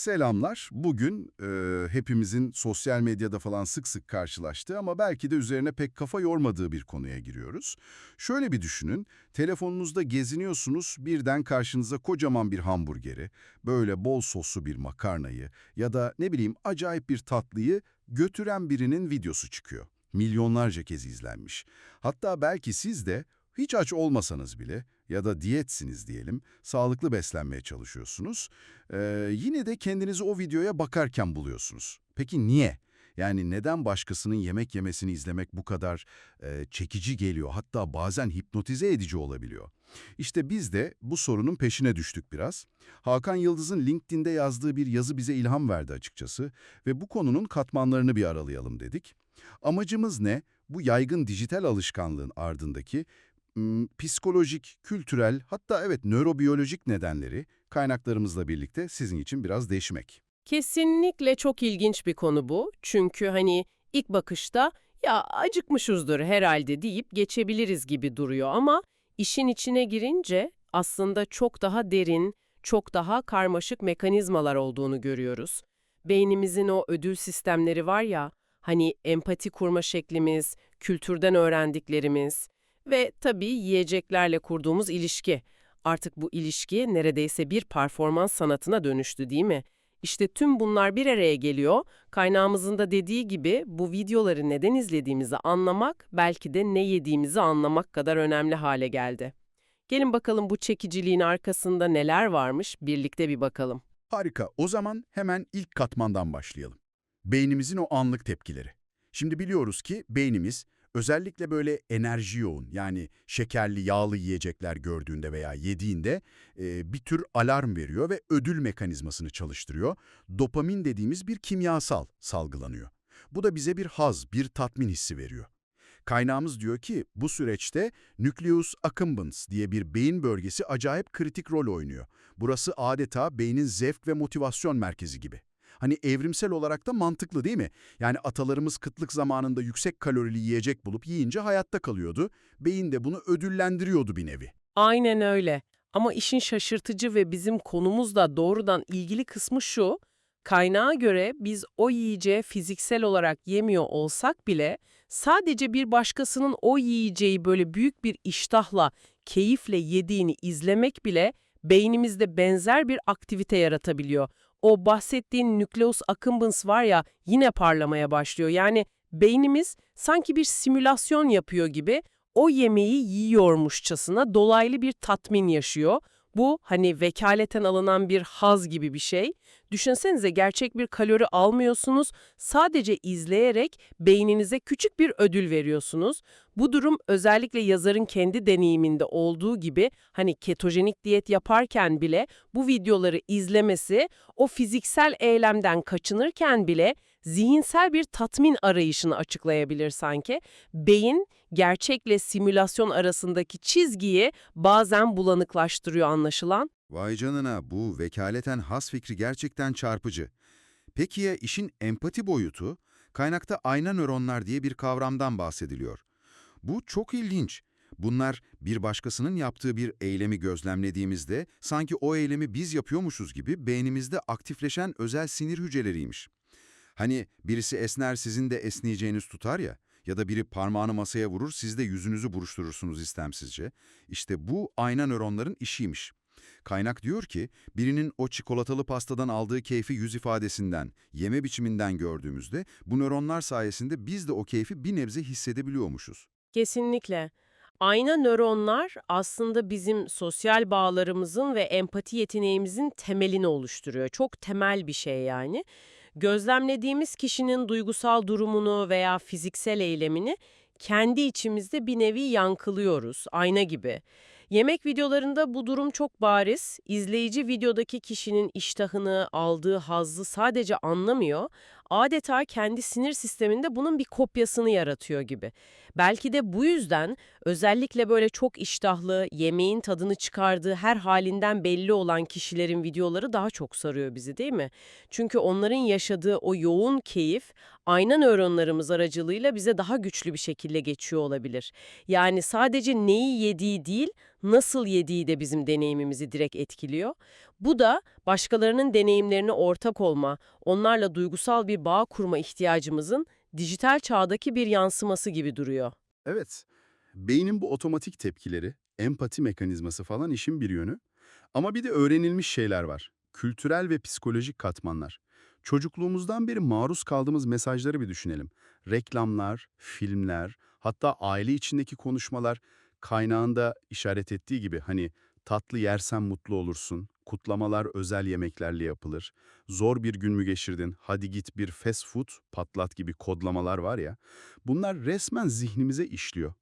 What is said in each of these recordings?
Selamlar. Bugün e, hepimizin sosyal medyada falan sık sık karşılaştığı ama belki de üzerine pek kafa yormadığı bir konuya giriyoruz. Şöyle bir düşünün, telefonunuzda geziniyorsunuz, birden karşınıza kocaman bir hamburgeri, böyle bol soslu bir makarnayı ya da ne bileyim acayip bir tatlıyı götüren birinin videosu çıkıyor. Milyonlarca kez izlenmiş. Hatta belki siz de hiç aç olmasanız bile ya da diyetsiniz diyelim, sağlıklı beslenmeye çalışıyorsunuz. Ee, yine de kendinizi o videoya bakarken buluyorsunuz. Peki niye? Yani neden başkasının yemek yemesini izlemek bu kadar e, çekici geliyor, hatta bazen hipnotize edici olabiliyor? İşte biz de bu sorunun peşine düştük biraz. Hakan Yıldız'ın LinkedIn'de yazdığı bir yazı bize ilham verdi açıkçası ve bu konunun katmanlarını bir aralayalım dedik. Amacımız ne? Bu yaygın dijital alışkanlığın ardındaki psikolojik, kültürel hatta evet nörobiyolojik nedenleri kaynaklarımızla birlikte sizin için biraz değişmek. Kesinlikle çok ilginç bir konu bu. Çünkü hani ilk bakışta ya acıkmışızdır herhalde deyip geçebiliriz gibi duruyor ama işin içine girince aslında çok daha derin, çok daha karmaşık mekanizmalar olduğunu görüyoruz. Beynimizin o ödül sistemleri var ya, hani empati kurma şeklimiz, kültürden öğrendiklerimiz ve tabii yiyeceklerle kurduğumuz ilişki. Artık bu ilişki neredeyse bir performans sanatına dönüştü değil mi? İşte tüm bunlar bir araya geliyor. Kaynağımızın da dediği gibi bu videoları neden izlediğimizi anlamak belki de ne yediğimizi anlamak kadar önemli hale geldi. Gelin bakalım bu çekiciliğin arkasında neler varmış birlikte bir bakalım. Harika. O zaman hemen ilk katmandan başlayalım. Beynimizin o anlık tepkileri. Şimdi biliyoruz ki beynimiz özellikle böyle enerji yoğun yani şekerli, yağlı yiyecekler gördüğünde veya yediğinde e, bir tür alarm veriyor ve ödül mekanizmasını çalıştırıyor. Dopamin dediğimiz bir kimyasal salgılanıyor. Bu da bize bir haz, bir tatmin hissi veriyor. Kaynağımız diyor ki bu süreçte nucleus accumbens diye bir beyin bölgesi acayip kritik rol oynuyor. Burası adeta beynin zevk ve motivasyon merkezi gibi. Hani evrimsel olarak da mantıklı değil mi? Yani atalarımız kıtlık zamanında yüksek kalorili yiyecek bulup yiyince hayatta kalıyordu. Beyin de bunu ödüllendiriyordu bir nevi. Aynen öyle. Ama işin şaşırtıcı ve bizim konumuzla doğrudan ilgili kısmı şu, kaynağa göre biz o yiyeceği fiziksel olarak yemiyor olsak bile sadece bir başkasının o yiyeceği böyle büyük bir iştahla, keyifle yediğini izlemek bile beynimizde benzer bir aktivite yaratabiliyor. O bahsettiğin nucleus accumbens var ya yine parlamaya başlıyor. Yani beynimiz sanki bir simülasyon yapıyor gibi o yemeği yiyormuşçasına dolaylı bir tatmin yaşıyor. Bu hani vekaleten alınan bir haz gibi bir şey. Düşünsenize gerçek bir kalori almıyorsunuz, sadece izleyerek beyninize küçük bir ödül veriyorsunuz. Bu durum özellikle yazarın kendi deneyiminde olduğu gibi hani ketojenik diyet yaparken bile bu videoları izlemesi o fiziksel eylemden kaçınırken bile zihinsel bir tatmin arayışını açıklayabilir sanki. Beyin gerçekle simülasyon arasındaki çizgiyi bazen bulanıklaştırıyor anlaşılan. Vay canına bu vekaleten has fikri gerçekten çarpıcı. Peki ya işin empati boyutu? Kaynakta ayna nöronlar diye bir kavramdan bahsediliyor. Bu çok ilginç. Bunlar bir başkasının yaptığı bir eylemi gözlemlediğimizde sanki o eylemi biz yapıyormuşuz gibi beynimizde aktifleşen özel sinir hücreleriymiş. Hani birisi esner sizin de esneyeceğiniz tutar ya ya da biri parmağını masaya vurur siz de yüzünüzü buruşturursunuz istemsizce. İşte bu ayna nöronların işiymiş. Kaynak diyor ki, birinin o çikolatalı pastadan aldığı keyfi yüz ifadesinden, yeme biçiminden gördüğümüzde bu nöronlar sayesinde biz de o keyfi bir nebze hissedebiliyormuşuz. Kesinlikle. Ayna nöronlar aslında bizim sosyal bağlarımızın ve empati yeteneğimizin temelini oluşturuyor. Çok temel bir şey yani. Gözlemlediğimiz kişinin duygusal durumunu veya fiziksel eylemini kendi içimizde bir nevi yankılıyoruz, ayna gibi. Yemek videolarında bu durum çok bariz. İzleyici videodaki kişinin iştahını, aldığı hazzı sadece anlamıyor, adeta kendi sinir sisteminde bunun bir kopyasını yaratıyor gibi. Belki de bu yüzden özellikle böyle çok iştahlı, yemeğin tadını çıkardığı her halinden belli olan kişilerin videoları daha çok sarıyor bizi değil mi? Çünkü onların yaşadığı o yoğun keyif ayna nöronlarımız aracılığıyla bize daha güçlü bir şekilde geçiyor olabilir. Yani sadece neyi yediği değil, nasıl yediği de bizim deneyimimizi direkt etkiliyor. Bu da başkalarının deneyimlerine ortak olma, onlarla duygusal bir bağ kurma ihtiyacımızın dijital çağdaki bir yansıması gibi duruyor. Evet, beynin bu otomatik tepkileri, empati mekanizması falan işin bir yönü. Ama bir de öğrenilmiş şeyler var. Kültürel ve psikolojik katmanlar. Çocukluğumuzdan beri maruz kaldığımız mesajları bir düşünelim. Reklamlar, filmler, hatta aile içindeki konuşmalar kaynağında işaret ettiği gibi hani tatlı yersen mutlu olursun, kutlamalar özel yemeklerle yapılır, zor bir gün mü geçirdin, hadi git bir fast food patlat gibi kodlamalar var ya, bunlar resmen zihnimize işliyor.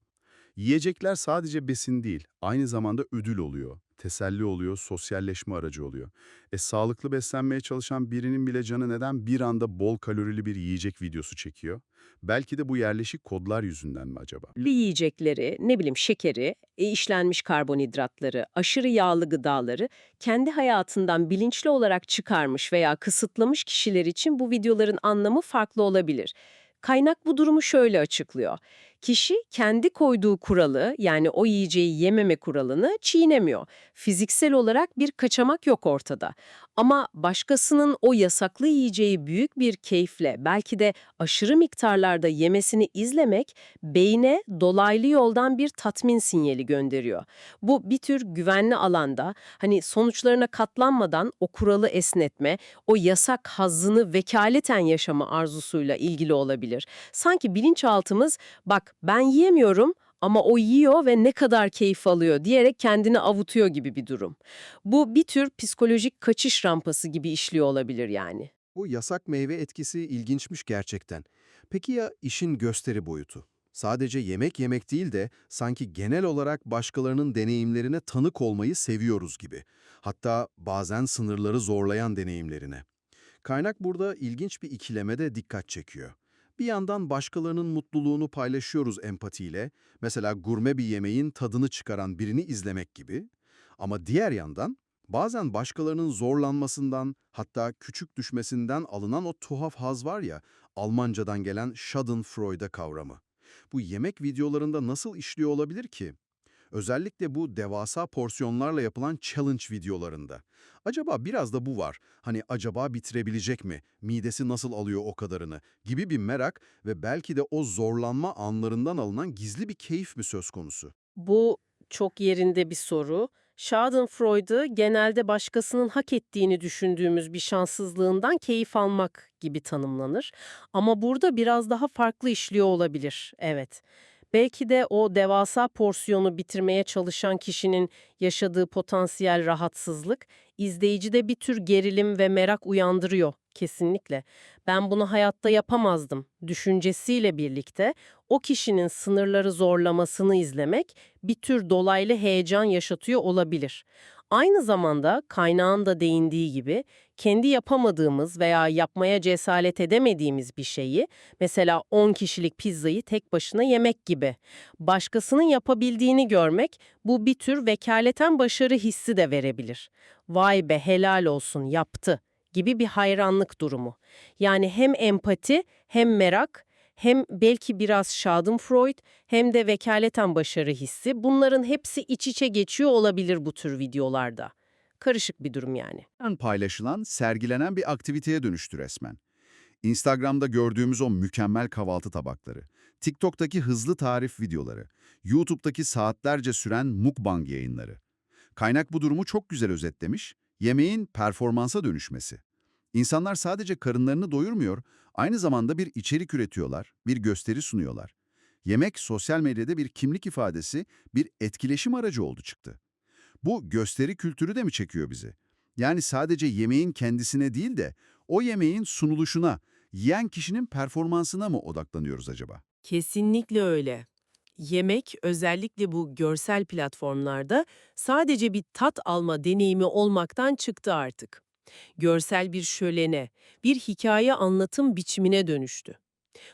Yiyecekler sadece besin değil, aynı zamanda ödül oluyor, teselli oluyor, sosyalleşme aracı oluyor. E sağlıklı beslenmeye çalışan birinin bile canı neden bir anda bol kalorili bir yiyecek videosu çekiyor? Belki de bu yerleşik kodlar yüzünden mi acaba? bir yiyecekleri, ne bileyim şekeri, e, işlenmiş karbonhidratları, aşırı yağlı gıdaları kendi hayatından bilinçli olarak çıkarmış veya kısıtlamış kişiler için bu videoların anlamı farklı olabilir. Kaynak bu durumu şöyle açıklıyor. Kişi kendi koyduğu kuralı yani o yiyeceği yememe kuralını çiğnemiyor. Fiziksel olarak bir kaçamak yok ortada. Ama başkasının o yasaklı yiyeceği büyük bir keyifle belki de aşırı miktarlarda yemesini izlemek beyne dolaylı yoldan bir tatmin sinyali gönderiyor. Bu bir tür güvenli alanda hani sonuçlarına katlanmadan o kuralı esnetme, o yasak hazzını vekaleten yaşama arzusuyla ilgili olabilir. Sanki bilinçaltımız bak ben yiyemiyorum ama o yiyor ve ne kadar keyif alıyor diyerek kendini avutuyor gibi bir durum. Bu bir tür psikolojik kaçış rampası gibi işliyor olabilir yani. Bu yasak meyve etkisi ilginçmiş gerçekten. Peki ya işin gösteri boyutu? Sadece yemek yemek değil de sanki genel olarak başkalarının deneyimlerine tanık olmayı seviyoruz gibi. Hatta bazen sınırları zorlayan deneyimlerine. Kaynak burada ilginç bir ikilemede dikkat çekiyor. Bir yandan başkalarının mutluluğunu paylaşıyoruz empatiyle, mesela gurme bir yemeğin tadını çıkaran birini izlemek gibi. Ama diğer yandan Bazen başkalarının zorlanmasından, hatta küçük düşmesinden alınan o tuhaf haz var ya, Almancadan gelen Schadenfreude kavramı. Bu yemek videolarında nasıl işliyor olabilir ki? Özellikle bu devasa porsiyonlarla yapılan challenge videolarında. Acaba biraz da bu var. Hani acaba bitirebilecek mi? Midesi nasıl alıyor o kadarını? Gibi bir merak ve belki de o zorlanma anlarından alınan gizli bir keyif mi söz konusu? Bu çok yerinde bir soru. Schadenfreude genelde başkasının hak ettiğini düşündüğümüz bir şanssızlığından keyif almak gibi tanımlanır. Ama burada biraz daha farklı işliyor olabilir, evet. Belki de o devasa porsiyonu bitirmeye çalışan kişinin yaşadığı potansiyel rahatsızlık, izleyicide bir tür gerilim ve merak uyandırıyor, kesinlikle. Ben bunu hayatta yapamazdım düşüncesiyle birlikte o kişinin sınırları zorlamasını izlemek bir tür dolaylı heyecan yaşatıyor olabilir. Aynı zamanda kaynağın da değindiği gibi kendi yapamadığımız veya yapmaya cesaret edemediğimiz bir şeyi, mesela 10 kişilik pizzayı tek başına yemek gibi, başkasının yapabildiğini görmek bu bir tür vekaleten başarı hissi de verebilir. Vay be helal olsun yaptı gibi bir hayranlık durumu. Yani hem empati hem merak hem belki biraz Schadenfreude hem de vekaleten başarı hissi bunların hepsi iç içe geçiyor olabilir bu tür videolarda. Karışık bir durum yani. An paylaşılan, sergilenen bir aktiviteye dönüştü resmen. Instagram'da gördüğümüz o mükemmel kahvaltı tabakları, TikTok'taki hızlı tarif videoları, YouTube'daki saatlerce süren mukbang yayınları. Kaynak bu durumu çok güzel özetlemiş, yemeğin performansa dönüşmesi. İnsanlar sadece karınlarını doyurmuyor, aynı zamanda bir içerik üretiyorlar, bir gösteri sunuyorlar. Yemek sosyal medyada bir kimlik ifadesi, bir etkileşim aracı oldu çıktı. Bu gösteri kültürü de mi çekiyor bizi? Yani sadece yemeğin kendisine değil de o yemeğin sunuluşuna, yiyen kişinin performansına mı odaklanıyoruz acaba? Kesinlikle öyle. Yemek özellikle bu görsel platformlarda sadece bir tat alma deneyimi olmaktan çıktı artık. Görsel bir şölene, bir hikaye anlatım biçimine dönüştü.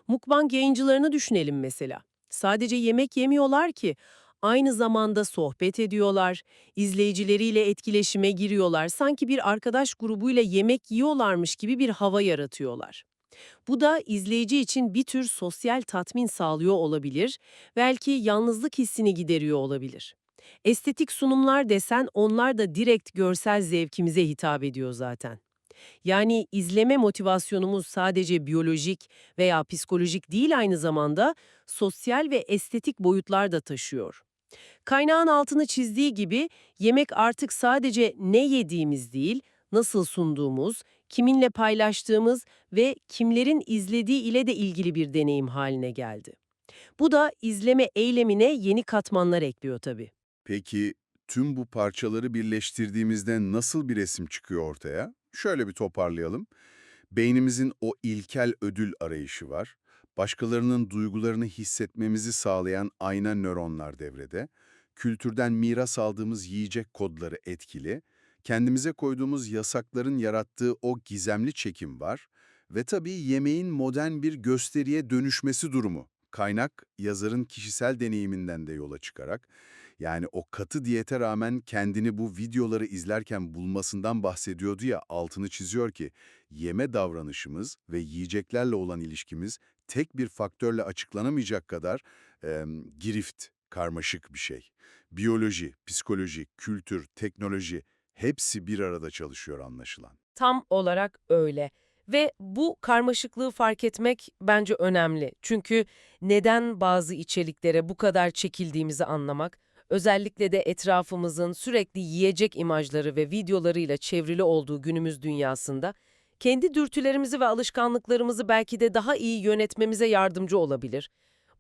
Mukbang yayıncılarını düşünelim mesela. Sadece yemek yemiyorlar ki, aynı zamanda sohbet ediyorlar, izleyicileriyle etkileşime giriyorlar, sanki bir arkadaş grubuyla yemek yiyorlarmış gibi bir hava yaratıyorlar. Bu da izleyici için bir tür sosyal tatmin sağlıyor olabilir, belki yalnızlık hissini gideriyor olabilir. Estetik sunumlar desen onlar da direkt görsel zevkimize hitap ediyor zaten. Yani izleme motivasyonumuz sadece biyolojik veya psikolojik değil aynı zamanda sosyal ve estetik boyutlar da taşıyor. Kaynağın altını çizdiği gibi yemek artık sadece ne yediğimiz değil, nasıl sunduğumuz, kiminle paylaştığımız ve kimlerin izlediği ile de ilgili bir deneyim haline geldi. Bu da izleme eylemine yeni katmanlar ekliyor tabii. Peki tüm bu parçaları birleştirdiğimizde nasıl bir resim çıkıyor ortaya? Şöyle bir toparlayalım. Beynimizin o ilkel ödül arayışı var. Başkalarının duygularını hissetmemizi sağlayan ayna nöronlar devrede. Kültürden miras aldığımız yiyecek kodları etkili. Kendimize koyduğumuz yasakların yarattığı o gizemli çekim var. Ve tabii yemeğin modern bir gösteriye dönüşmesi durumu. Kaynak, yazarın kişisel deneyiminden de yola çıkarak, yani o katı diyete rağmen kendini bu videoları izlerken bulmasından bahsediyordu ya, altını çiziyor ki, yeme davranışımız ve yiyeceklerle olan ilişkimiz tek bir faktörle açıklanamayacak kadar em, girift, karmaşık bir şey. Biyoloji, psikoloji, kültür, teknoloji hepsi bir arada çalışıyor anlaşılan. Tam olarak öyle. Ve bu karmaşıklığı fark etmek bence önemli. Çünkü neden bazı içeriklere bu kadar çekildiğimizi anlamak, özellikle de etrafımızın sürekli yiyecek imajları ve videolarıyla çevrili olduğu günümüz dünyasında, kendi dürtülerimizi ve alışkanlıklarımızı belki de daha iyi yönetmemize yardımcı olabilir.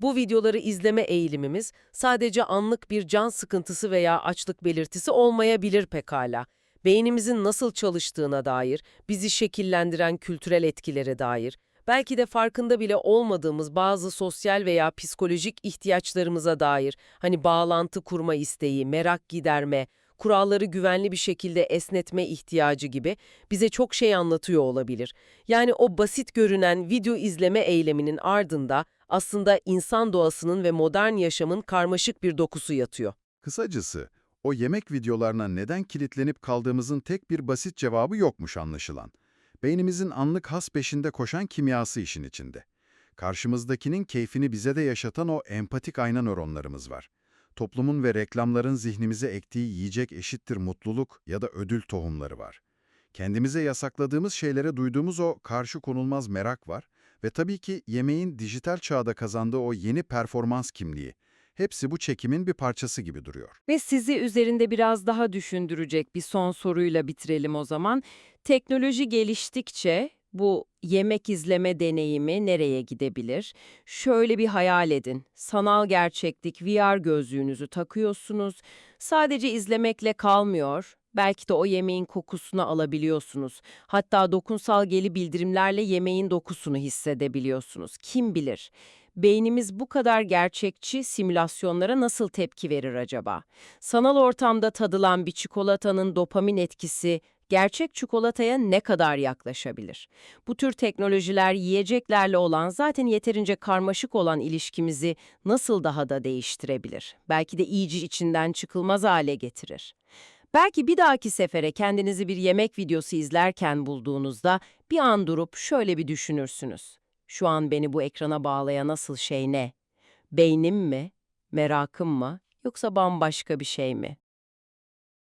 Bu videoları izleme eğilimimiz sadece anlık bir can sıkıntısı veya açlık belirtisi olmayabilir pekala beynimizin nasıl çalıştığına dair, bizi şekillendiren kültürel etkilere dair, belki de farkında bile olmadığımız bazı sosyal veya psikolojik ihtiyaçlarımıza dair, hani bağlantı kurma isteği, merak giderme, kuralları güvenli bir şekilde esnetme ihtiyacı gibi bize çok şey anlatıyor olabilir. Yani o basit görünen video izleme eyleminin ardında aslında insan doğasının ve modern yaşamın karmaşık bir dokusu yatıyor. Kısacası, o yemek videolarına neden kilitlenip kaldığımızın tek bir basit cevabı yokmuş anlaşılan. Beynimizin anlık has peşinde koşan kimyası işin içinde. Karşımızdakinin keyfini bize de yaşatan o empatik ayna nöronlarımız var. Toplumun ve reklamların zihnimize ektiği yiyecek eşittir mutluluk ya da ödül tohumları var. Kendimize yasakladığımız şeylere duyduğumuz o karşı konulmaz merak var ve tabii ki yemeğin dijital çağda kazandığı o yeni performans kimliği. Hepsi bu çekimin bir parçası gibi duruyor. Ve sizi üzerinde biraz daha düşündürecek bir son soruyla bitirelim o zaman. Teknoloji geliştikçe bu yemek izleme deneyimi nereye gidebilir? Şöyle bir hayal edin. Sanal gerçeklik VR gözlüğünüzü takıyorsunuz. Sadece izlemekle kalmıyor. Belki de o yemeğin kokusunu alabiliyorsunuz. Hatta dokunsal geri bildirimlerle yemeğin dokusunu hissedebiliyorsunuz. Kim bilir? Beynimiz bu kadar gerçekçi simülasyonlara nasıl tepki verir acaba? Sanal ortamda tadılan bir çikolatanın dopamin etkisi gerçek çikolataya ne kadar yaklaşabilir? Bu tür teknolojiler yiyeceklerle olan zaten yeterince karmaşık olan ilişkimizi nasıl daha da değiştirebilir? Belki de iyice içinden çıkılmaz hale getirir. Belki bir dahaki sefere kendinizi bir yemek videosu izlerken bulduğunuzda bir an durup şöyle bir düşünürsünüz. Şu an beni bu ekrana bağlayan asıl şey ne? Beynim mi? Merakım mı? Yoksa bambaşka bir şey mi?